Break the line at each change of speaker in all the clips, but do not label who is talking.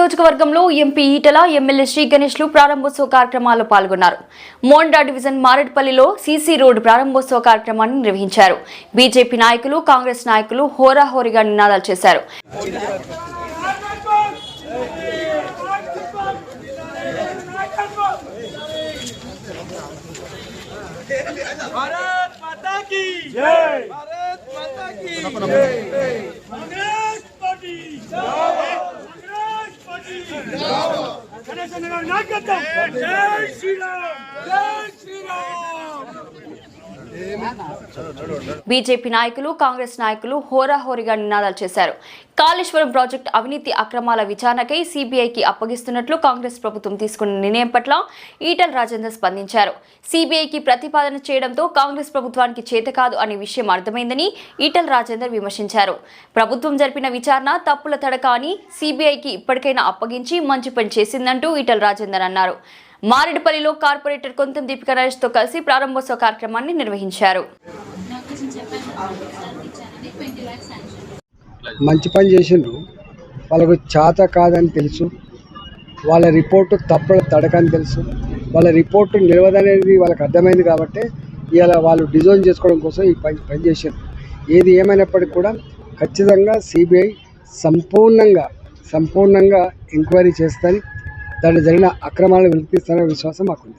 నియోజకవర్గంలో MP Etela MLA Shri గణేష్లు ప్రారంభోత్సవ కార్యక్రమాల్లో పాల్గొన్నారు. మోండా డివిజన్ మారేడుపల్లిలో సీసీ రోడ్డు ప్రారంభోత్సవ కార్యక్రమాన్ని నిర్వహించారు. బీజేపీ నాయకులు కాంగ్రెస్ నాయకులు హోరాహోరీగా నినాదాలు చేశారు.
భారత్ మాతా కీ జై భారత్ మాతా కీ జై నాయకత్వం జై శ్రీరామ్. జై శ్రీరామ్.
బీజేపీ నాయకులు కాంగ్రెస్ నాయకులు హోరాహోరీగా నినాదాలు చేశారు. కాళేశ్వరం ప్రాజెక్టు అవినీతి అక్రమాల విచారణకై సీబీఐకి అప్పగిస్తున్నట్లు కాంగ్రెస్ ప్రభుత్వం తీసుకున్న నిర్ణయం పట్ల ఈటల రాజేందర్ స్పందించారు. సీబీఐకి ప్రతిపాదన చేయడంతో కాంగ్రెస్ ప్రభుత్వానికి చేతకాదు అనే విషయం అర్థమైందని ఈటల రాజేందర్ విమర్శించారు. ప్రభుత్వం జరిపిన విచారణ తప్పుల తడక అని సీబీఐకి ఇప్పటికైనా అప్పగించి మంచి పని చేసిందంటూ ఈటల రాజేందర్ అన్నారు. మారేడుపల్లిలో కార్పొరేటర్ కొంతం దీపిక తో కలిసి ప్రారంభోత్సవ కార్యక్రమాన్ని నిర్వహించారు.
మంచి పని చేసిండ్రు. వాళ్ళకు చేత కాదని తెలుసు. వాళ్ళ రిపోర్టు తప్పుల తడకని తెలుసు. వాళ్ళ రిపోర్టు నిలవదనేది వాళ్ళకి అర్థమైంది కాబట్టి ఇవాళ వాళ్ళు డిజైన్ చేసుకోవడం కోసం ఈ పని పనిచేసారు ఏది ఏమైనప్పటికీ కూడా ఖచ్చితంగా సిబిఐ సంపూర్ణంగా సంపూర్ణంగా ఎంక్వైరీ చేస్తుంది. దాంట్లో జరిగిన అక్రమాలను వెలికిస్తారనే విశ్వాసం మాకుంది.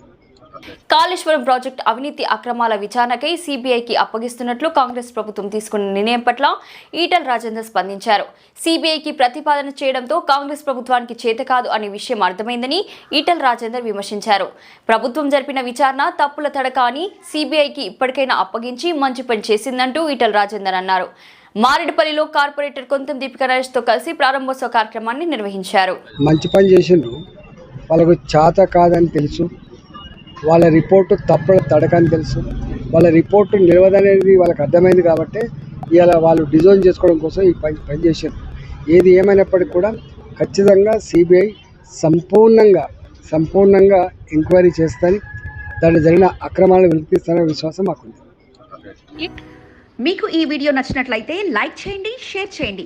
కాళేశ్వరం ప్రాజెక్టు అవినీతి అక్రమాల విచారణకై సీబీఐకి అప్పగిస్తున్నట్లు కాంగ్రెస్ ప్రభుత్వం తీసుకున్న నిర్ణయం పట్ల ఈటల రాజేందర్ స్పందించారు. సీబీఐకి ప్రతిపాదన చేయడంతో కాంగ్రెస్ ప్రభుత్వానికి చేతకాదు అనే విషయం అర్థమైందని ఈటల రాజేందర్ విమర్శించారు. ప్రభుత్వం జరిపిన విచారణ తప్పుల తడక అని సీబీఐకి ఇప్పటికైనా అప్పగించి మంచి పని చేసిందంటూ ఈటల రాజేందర్ అన్నారు. మారేడుపల్లిలో కార్పొరేటర్ కొంతం దీపిక నరేష్తో కలిసి ప్రారంభోత్సవ కార్యక్రమాన్ని నిర్వహించారు.
మంచి పని చేసిండ్రు. వాళ్ళకు చేత కాదని తెలుసు. వాళ్ళ రిపోర్టు తప్పుల తడకని తెలుసు. వాళ్ళ రిపోర్టు నిలవదనేది వాళ్ళకి అర్థమైంది కాబట్టి ఇవాళ వాళ్ళు డిజైన్ చేసుకోవడం కోసం ఈ పని పనిచేశారు ఏది ఏమైనప్పటికీ కూడా ఖచ్చితంగా సిబిఐ సంపూర్ణంగా సంపూర్ణంగా ఎంక్వైరీ చేస్తారని దాని జరిగిన అక్రమాలను వెలికిస్తారనే విశ్వాసం మాకుంది.
మీకు ఈ వీడియో నచ్చినట్లయితే లైక్ చేయండి షేర్ చేయండి.